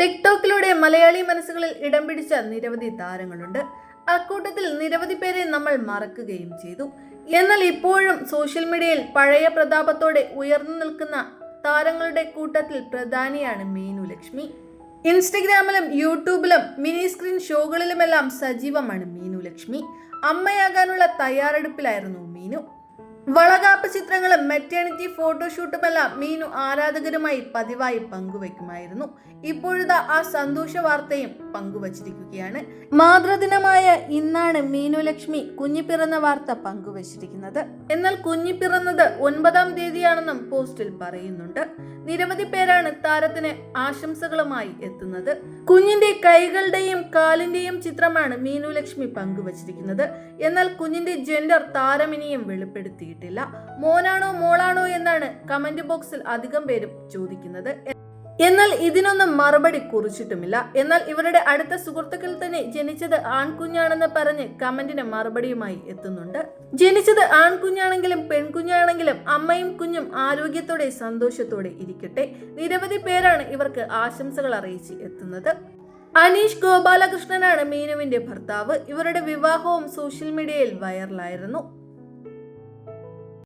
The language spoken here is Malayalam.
ടിക്ടോക്കിലൂടെ മലയാളി മനസ്സുകളിൽ ഇടം പിടിച്ച നിരവധി താരങ്ങളുണ്ട്. അക്കൂട്ടത്തിൽ നിരവധി പേരെ നമ്മൾ മറക്കുകയും ചെയ്തു. എന്നാൽ ഇപ്പോഴും സോഷ്യൽ മീഡിയയിൽ പഴയ പ്രതാപത്തോടെ ഉയർന്നു നിൽക്കുന്ന താരങ്ങളുടെ കൂട്ടത്തിൽ പ്രധാനിയാണ് മീനു ലക്ഷ്മി. ഇൻസ്റ്റഗ്രാമിലും യൂട്യൂബിലും മിനി സ്ക്രീൻ ഷോകളിലുമെല്ലാം സജീവമാണ് മീനു ലക്ഷ്മി. അമ്മയാകാനുള്ള തയ്യാറെടുപ്പിലായിരുന്നു മീനു. വളകാപ്പ് ചിത്രങ്ങളും മെറ്റേണിറ്റി ഫോട്ടോഷൂട്ടുമെല്ലാം മീനു ആരാധകരുമായി പതിവായി പങ്കുവെക്കുമായിരുന്നു. ഇപ്പോഴത്തെ ആ സന്തോഷ വാർത്തയും പങ്കുവച്ചിരിക്കുകയാണ്. മാതൃദിനമായ ഇന്നാണ് മീനു ലക്ഷ്മി കുഞ്ഞി പിറന്ന വാർത്ത പങ്കുവച്ചിരിക്കുന്നത്. എന്നാൽ കുഞ്ഞി പിറന്നത് ഒൻപതാം തീയതിയാണെന്നും പോസ്റ്റിൽ പറയുന്നുണ്ട്. നിരവധി പേരാണ് താരത്തിന് ആശംസകളുമായി എത്തുന്നത്. കുഞ്ഞിന്റെ കൈകളുടെയും കാലിന്റെയും ചിത്രമാണ് മീനു ലക്ഷ്മി പങ്കുവച്ചിരിക്കുന്നത്. എന്നാൽ കുഞ്ഞിന്റെ ജെൻഡർ താരമിനിയും വെളിപ്പെടുത്തിയിട്ടില്ല മോനാണോ മോളാണോ എന്നാണ് കമന്റ് ബോക്സിൽ അധികം പേരും ചോദിക്കുന്നത്. എന്നാൽ ഇതിനൊന്നും മറുപടി കുറിച്ചിട്ടുമില്ല. എന്നാൽ ഇവരുടെ അടുത്ത സുഹൃത്തുക്കൾ തന്നെ ജനിച്ചത് ആൺകുഞ്ഞാണെന്ന് പറഞ്ഞ് കമന്റിന് മറുപടിയുമായി എത്തുന്നുണ്ട്. ജനിച്ചത് ആൺകുഞ്ഞാണെങ്കിലും പെൺകുഞ്ഞാണെങ്കിലും അമ്മയും കുഞ്ഞും ആരോഗ്യത്തോടെ സന്തോഷത്തോടെ ഇരിക്കട്ടെ. നിരവധി പേരാണ് ഇവർക്ക് ആശംസകൾ അറിയിച്ച് എത്തുന്നത്. അനീഷ് ഗോപാലകൃഷ്ണനാണ് മീനുവിന്റെ ഭർത്താവ്. ഇവരുടെ വിവാഹവും സോഷ്യൽ മീഡിയയിൽ വൈറലായിരുന്നു